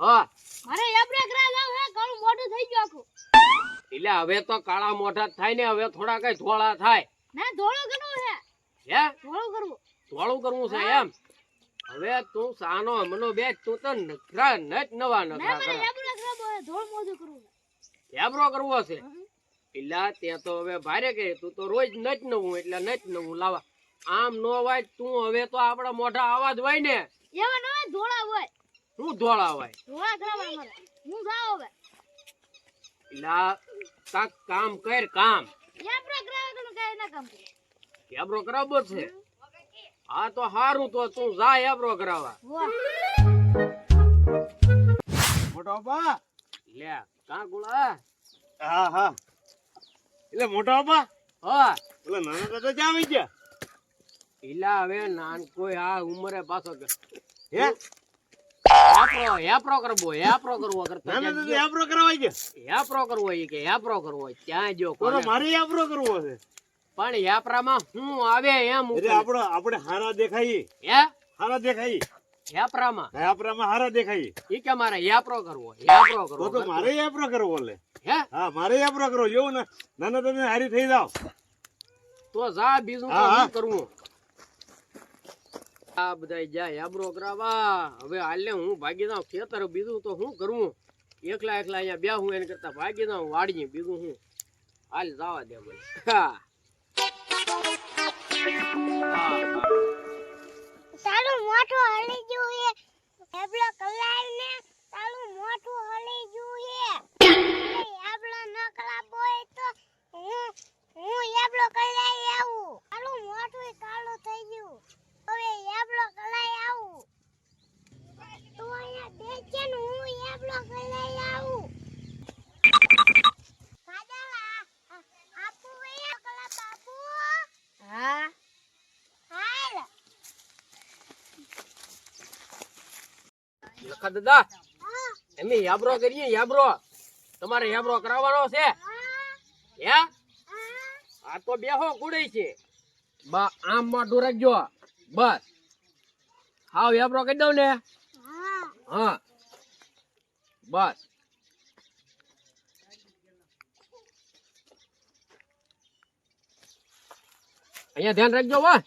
હા. મારે એબરા કરા લાવ હે કાળું મોઢું થઈ ગયું આખું. એટલે હવે તો કાળા મોઢા થાય ને હવે થોડા કઈ ધોળા થાય. ના ધોળું કરવું છે. હે? ધોળું કરવું. ધોળું કરવું છે એમ? હવે તું સાનો મનો બે તું તો નખરા ન જ નવા નખરા કરે. એબરા બોલે ધોળ મોઢું કરવું એબરો કરવો છે એટલે ત્યાં તો હવે ભારે કે તું તો રોજ નચ નવું એટલે નચ નવું. લાવા આમ નો વાય તું હવે તો આપડા મોઢા આવા જ હોય ને. એવા ના ધોળા ધોળા હું જાવ હવે. એટલે આ કાંક કામ કર કામ. એબરા કરાવે તો કાંઈ ના કામ કરે. એબરો છે. હા તો હારું તો તું જા એબરો કરાવવા મોટો બા લે કા ગુળા? હા હા. એટલે મોટો બા હા. એટલે નાના દાદા ક્યાં ગયા? પેલા હવે નાન કોઈ આ ઉંમરે પાછો હે? હેપરો હેપરો કરવો હેપરો કરતો કે હેપરો કરવો ત્યાં જો મારે છે પણ હેપરામાં શું આવે એમ એટલે આપણો આપણે હારા દેખાઈએ હે હારા દેખાઈએ હેપરામાં યાપરામાં હારા દેખાઈ ઈ કે મારે હેપરો કરવો હેપરો કરવો તો મારે યાપરો કરવો લે હે હા મારે યાપરો કરવો જેવું ને નાના તમે હારી થઈ જાવ તો જા બીજું હા, હા. કરવું આ બધા જાય આબરો કરાવા હવે હાલે હું ભાગી જાઉં ખેતર, બીજું તો શું કરવું એકલા એકલા અહીંયા બે હું એને કરતા ભાગી જાઉં, વાડીએ બીજું હું? હાલ જવા દે હલી ગયું છે. એબલો કલાઈ ને તારું હોય તો હું હું એબલો કલાઈ આવું. તારું મોઢું કાળું થઈ ગયું હવે એબલો કલાઈ આવું તું અહીંયા બેસે ને હું એબલો કલાઈ આવું કાજલા આપુ એ કલા બાપુ હા હાલ લખા દાદા. એમે યાબરો કરીએ, યાબરો. તમારે યાબરો કરાવવાનો છે? હે? આ તો બેહો કુડે છે. બા, આમ મોઢું રાખજો. બસ. હાવ યાબરો કરી દઉં ને. હા. બસ. અહીંયા ધ્યાન રાખજો વા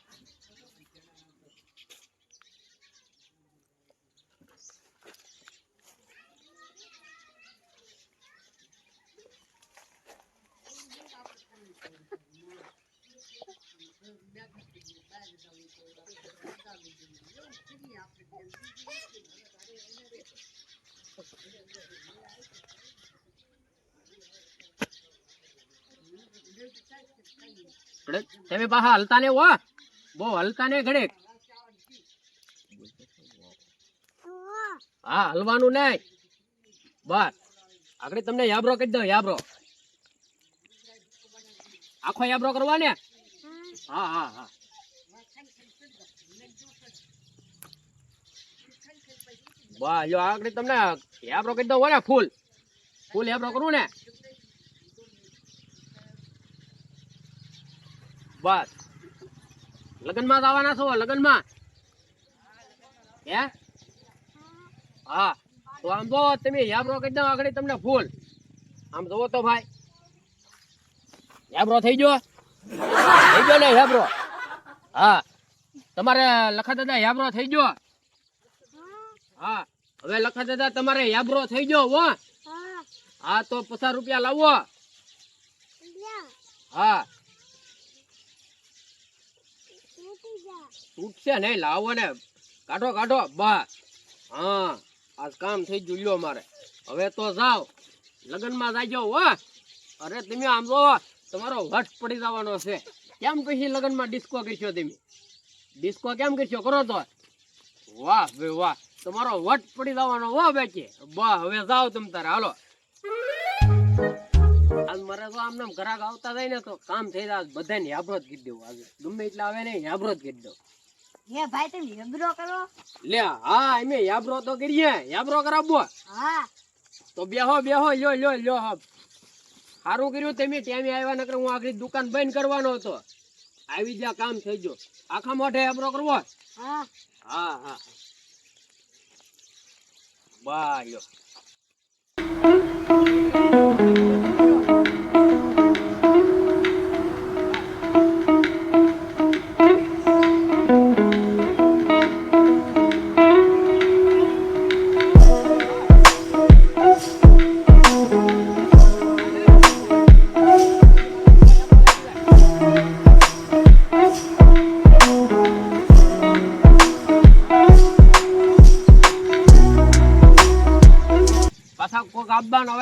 તમે પાછા હલતા ને હો બહુ હલતા ને ઘડીક. હા, હલવાનું નહીં. બસ. આગળ તમને યાબરો કહી દો યાબરો. આખો યાબરો કરવા ને? હા હા હા. વાહ, જો આગળ તમને યાબરો રોકી દો હો ને ફૂલ ફૂલ યાબરો કરવું ને. બસ. લગ્નમાં જ આવવાના છો, લગ્નમાં? હે? હા. તો આમ જો, તમે યાબરો રોકી દો આગળ તમને ફૂલ આમ જોવો તો ભાઈ. હેબરો થઈ ગયો? થઈ ગયો ને હેબરો હા. તમારે લખા દાદા હેબરો થઈ ગયો? હા હવે લખા દાદા તમારે યાબરો થઈ ગયો હો. હા. તો પચાસ રૂપિયા લાવો. હા. તૂટશે નહીં લાવો ને. કાઢો કાઢો. બસ હા આજ કામ થઈ ગયું લ્યો મારે. હવે તો જાઓ. લગ્નમાં જાજો હો. અરે તમે આમ જો તમારો વટ પડી જવાનો છે. કેમ પછી લગ્નમાં ડિસ્કો કરશો તમે? ડિસ્કો કેમ કરશો? કરો તો. વાહ ભાઈ વાહ. તમારો વટ પડી જવાનો વાહ બેચી બા હવે જાઓ તમ તારે. હાલો. આજ મારે તો આમને ઘરાક આવતા જાય ને તો કામ થઈ જાય. બધાને યાબરો જ કીધી દેવું આજે. ગમે એટલે આવે ને યાબરો જ કીધી દઉં. હે ભાઈ તમે યાબરો કરો? લે હા અમે યાબરો તો કરીએ. યાબરો કરાવો હા. તો બેહો બેહો લ્યો લ્યો લ્યો હબ. સારું કર્યું તમે ટાઈમે આવ્યા નકર હું આખરી દુકાન બંધ કરવાનો હતો. આવી જ્યાં કામ થઈ ગયો. આખા મોઢે યાબરો કરવો. હા. હા હા. બા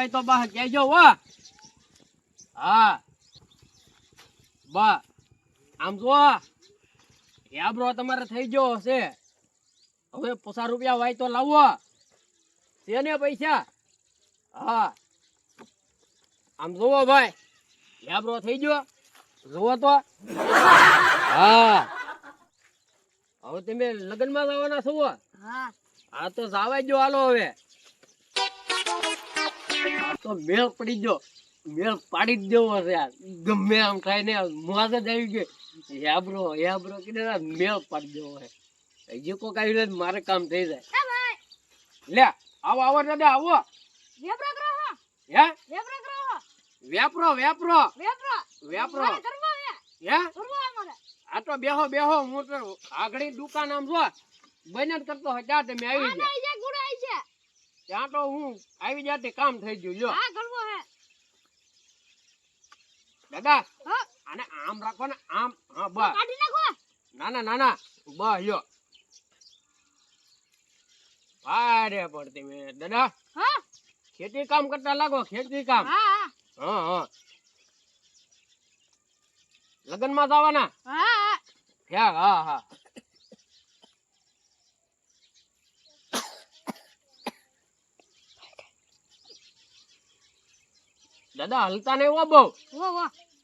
હોય તો બા કહેજો હો. હા. બા આમ જો યાબરો તમારે થઈ ગયો હશે. હવે પચાસ રૂપિયા હોય તો લાવો. છે પૈસા? હા. આમ જોવો ભાઈ. યાબરો થઈ ગયો. જોવો તો. હા. હવે તમે લગ્નમાં જવાના છો? હા. આ તો જાવા જો હાલો હવે. તો મેળ પડી ગયો. મેળ પાડી જ દેવો છે યાર ગમે આમ થાય ને મોજ જ આવી ગઈ. યાબ્રો યાબ્રો કીધે ને મેળ પાડી દેવો છે. હજી કોક આવી જાય મારે કામ થઈ જાય. લે આવો આવો દાદા આવો. વેપરો કરો હો? હે વેપરો કરો હો વેપરો. વેપરો! વેપરો. વેપરો કરવો હે હે? કરવો અમારે. આ તો બેહો બેહો. હું તો આગળી દુકાન આમ જો. બને કરતો હતા તમે આવી આને જાય આઈ છે ગુડ આઈ છે ત્યાં તો હું આવી જાતે કામ થઈ ગયું લ્યો. હા કરવો હે. દાદા આને આમ રાખો ને આમ. હા બસ. કાઢી નાખો ના ના ના ના. બસ લ્યો. ભારે પડતી મેં. દાદા હા. ખેતી કામ કરતા લાગો ખેતી કામ. હા હા. હા લગ્નમાં જવાના? હા હા. હા હા. દાદા હલતા નહીં હો બહુ.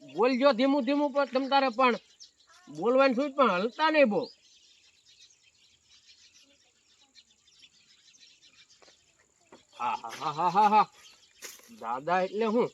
બોલજો ધીમું ધીમું પણ તમ તારે પણ બોલવાનું શું પણ હલતા નહીં બહુ. હા હા હા હા હા હા. દાદા એટલે હું.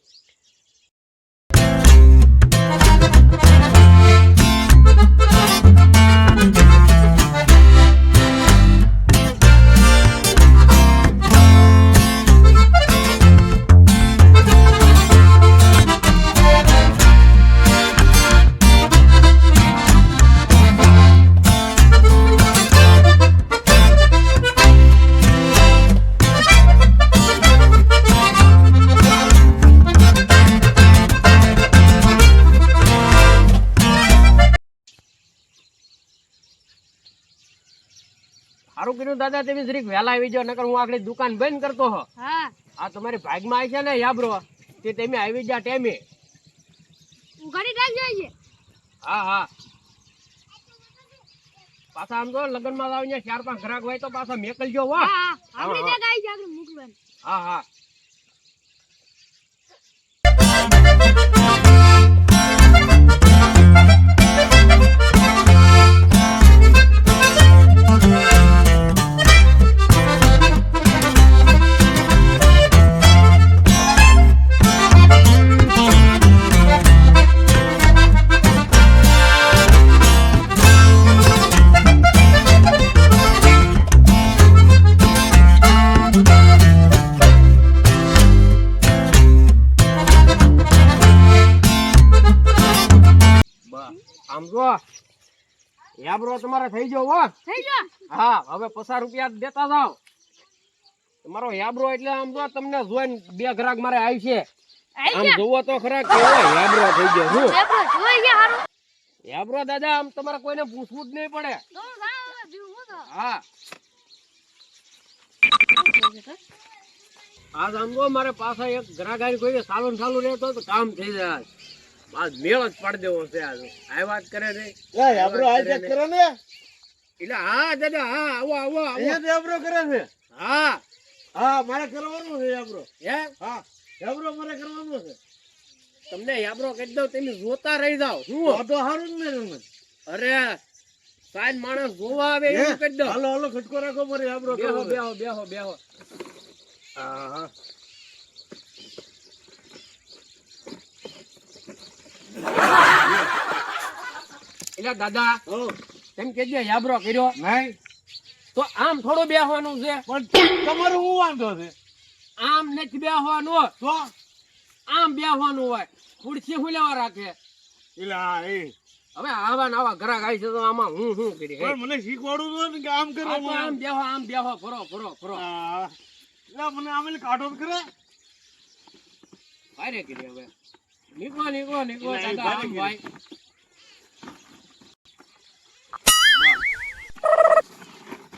સારું દાદા તમે જરીક વહેલા આવી જાવ નકર હું આગળ દુકાન બંધ કરતો હો હા. આ તમારી ભાગમાં આવી છે ને યાબરો? તે તમે આવી જા ટેમે ઉઘાડી રાખજો છે હા હા. પાછા આમ તો લગ્નમાં આવીને ચાર પાંચ ગ્રાહક હોય તો પાછા મેકલજો હો. હા હા. યાબરો તમારે થઈ ગયો હો થઈ ગયો? હા હવે પચાસ રૂપિયા દેતા જાઓ. તમારો યાબરો એટલે આમ તો તમને જોઈને બે ગ્રાહક મારે આવી છે. આમ જોવો તો ખરા કેવો યાબરો થઈ ગયો હારું. યાબરો દાદા આમ તમારે કોઈને પૂછવું જ નહીં પડે. જાવ હા. આ આમ તો મારે પાછા એક ગ્રાહક કોઈ સાલું સાલું રહેતો તો કામ થઈ જાય. આજ મેળ જ પાડી દેવો છે આજ. આ વાત કરે છે? લે યાબરો આ ચેક કરે ને? એટલે હા દાદા હા આવો આવો અહીંયા જ કરે છે? હા. હા મારે કરવાનું છે યાબરો. હે? હા યાબરો મારે કરવાનું છે. તમને યાબરો કહી દઉં તમે જોતા રહી જાવ શું તો હારું જ ને તમને. અરે સાઈન માણસ જોવા આવે એવું કહી દઉં. હાલો હાલો ખટકો રાખો મારે યાબરો બેહો. બેહો બેહો બેહો. હા હા. એટલે દાદા તેમ કે જે યાબરો કર્યો. નહીં. તો આમ થોડું બેહવાનું છે. પણ તમારું હું વાંધો છે? આમ નથી બેહવાનું. તો? આમ બેહવાનું હોય. ખુરશી હું લેવા રાખે? એટલે આ એ. હવે આવા આવા ઘરાક આવી છે તો આમાં હું શું કરી? પણ મને શીખવાડું તો ને કે આમ કરો આમ બેહો આમ બેહો ફરો ફરો ફરો. એટલે મને આમ કાઢો કરે ભારે કરી હવે. નીકળો નીકળો નીકળો દાદા આમ ભાઈ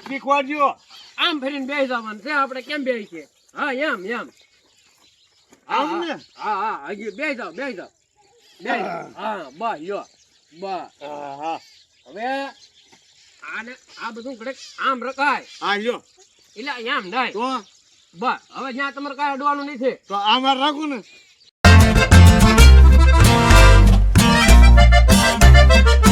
શીખવાડજો આમ ફરીને બેસી જવાનું છે આપણે કેમ બેસી છે? હા એમ એમ. આમ ને? હા હા હજી બે જાવ બે જાવ બે હા બસ યો બસ. હા હા. હવે આને આ બધું ઘડીક આમ રખાય. હા યો એટલે એમ નહીં તો? બસ હવે જ્યાં તમારે કાંઈ અડવાનું નથી તો આમ રાખું ને? No hay.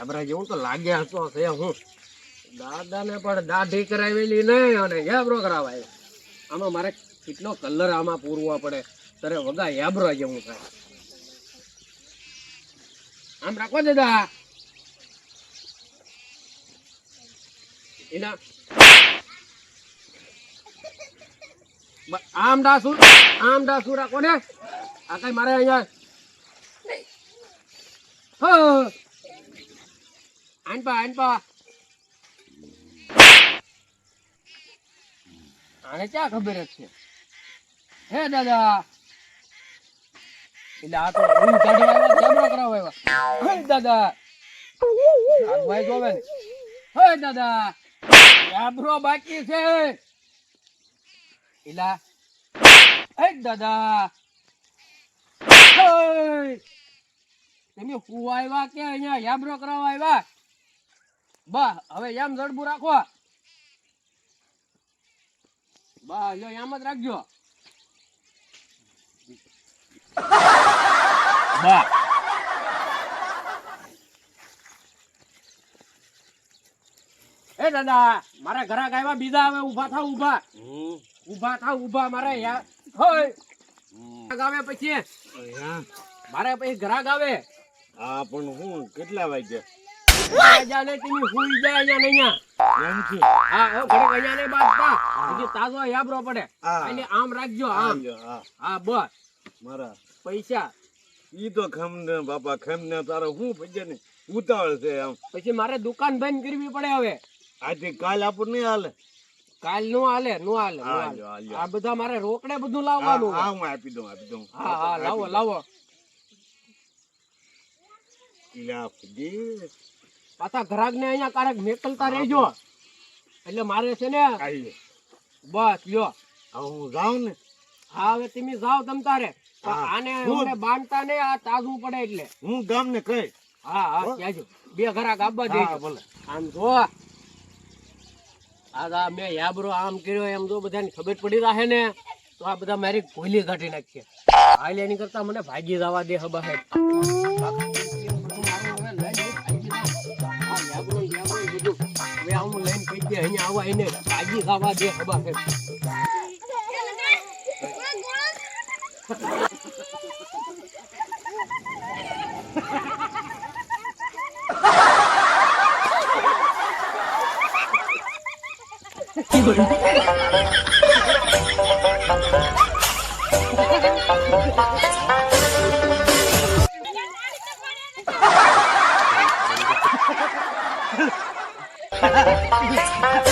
હા જેવું તો લાગ્યા તો છે હું. દાદાને પણ દાઢી કરાવેલી નહીં અને હેબરો કરાવાય. આમાં મારે કેટલો કલર આમાં પૂરવો પડે. તારે વગા હેબરો જેવું થાય. આમ રાખો દાદા એના આમ ડાસુ આમ ડાસુ રાખો ને. આ કઈ મારે અહીંયા આનપા આનપા આને ક્યાં ખબર છે? હે, દાદા. એટલે આ તો હું કાઢી કેમેરો કરાવો આવ્યા. હે, દાદા. ભાઈ જોવે હે, દાદા. કેમેરો બાકી છે. એલા હે, દાદા. તમે હું આવ્યા કે અહીંયા યાબરો કરાવવા આવ્યા? બા હવે એમ જડબું રાખો. બા જો એમ જ રાખજો. બા. એ દાદા મારા ઘરાક આવ્યા બીજા હવે ઊભા થા ઊભા. ઊભા થા ઊભા મારે યા હોય. આવે પછી. મારે પછી ઘરાક આવે. હા પણ હું કેટલા વાગ્યા? રાજા તમે હુઈ જાય અહીંયા ને એમ છે હા હવે ઘડીક અહીંયા ને બાદ હજી તાજો યાબરો પડે. એટલે આમ રાખજો આમ. હા. હા બસ. મારા. પૈસા. ઈ તો ખમ બાપા ખમ તારો હું પૈસા ને? ઉતાવળ છે આમ. પછી મારે દુકાન બંધ કરવી પડે હવે. આજે કાલ આપણને નહીં હાલે? કાલ નો હાલે નો હાલે. આ બધા મારે રોકડે બધું લાવવાનું હા, હું આપી દઉં આપી દઉં. હા હા લાવો લાવો. પાછા ઘરાક ને અહીંયા કારક મેકલતા રહેજો. એટલે મારે છે ને બસ લ્યો. હવે હું જાઉં ને? હા હવે તમે જાઓ તમ તારે. આને અમને બાંધતા ને આ તાજવું પડે એટલે. હું ગામ ને કઈ? હા હા. કહેજો બે ઘરાક આપવા દે દેજો. ભલે. આમ જો. આ મેં યાબરો આમ કર્યો એમ જો બધાને ખબર પડી રહે ને તો આ બધા મારી ભોલી કાઢી નાખીએ હાલ એની કરતા મને ભાગી જવા દે હબા હું લઈને પૈકી અહીંયા આવો એને ભાજી ખાવા દે ખબર છે Thank you. Ha ha ha!